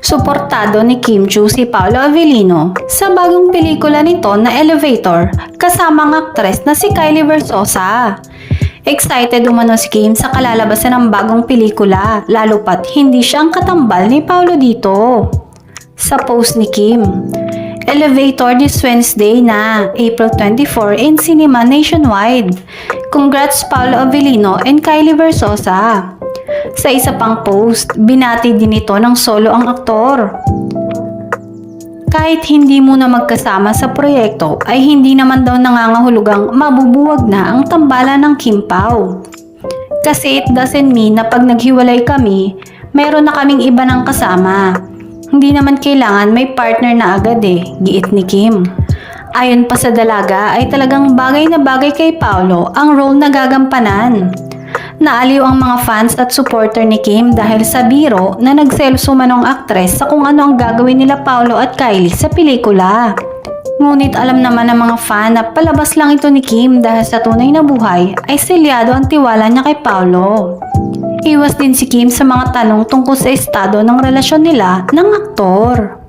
Suportado ni Kim Joo si Paolo Avellino sa bagong pelikula nito na Elevator kasama ang aktres na si Kylie Versosa. Excited umano si Kim sa kalalabasan ng bagong pelikula, lalo pat hindi siya ang katambal ni Paolo dito. Sa post ni Kim, Elevator this Wednesday na, April 24 in cinema nationwide. Congrats Paolo Avellino and Kylie Versosa. Sa isa pang post, binati din ito ng solo ang aktor. Kahit hindi muna magkasama sa proyekto ay hindi naman daw nangangahulugang mabubuwag na ang tambalan ng Kim Pao. Kasi it doesn't mean na pag naghiwalay kami, meron na kaming iba ng kasama. Hindi naman kailangan may partner na agad eh, giit ni Kim. Ayon pa sa dalaga ay talagang bagay na bagay kay Paolo ang role na gagampanan. Naaliw ang mga fans at supporter ni Kim dahil sa biro na nagselso manong aktres sa kung ano ang gagawin nila Paolo at Kylie sa pelikula. Ngunit alam naman ng mga fan na palabas lang ito ni Kim dahil sa tunay na buhay ay selyado ang tiwala niya kay Paolo. Iwas din si Kim sa mga tanong tungkol sa estado ng relasyon nila ng aktor.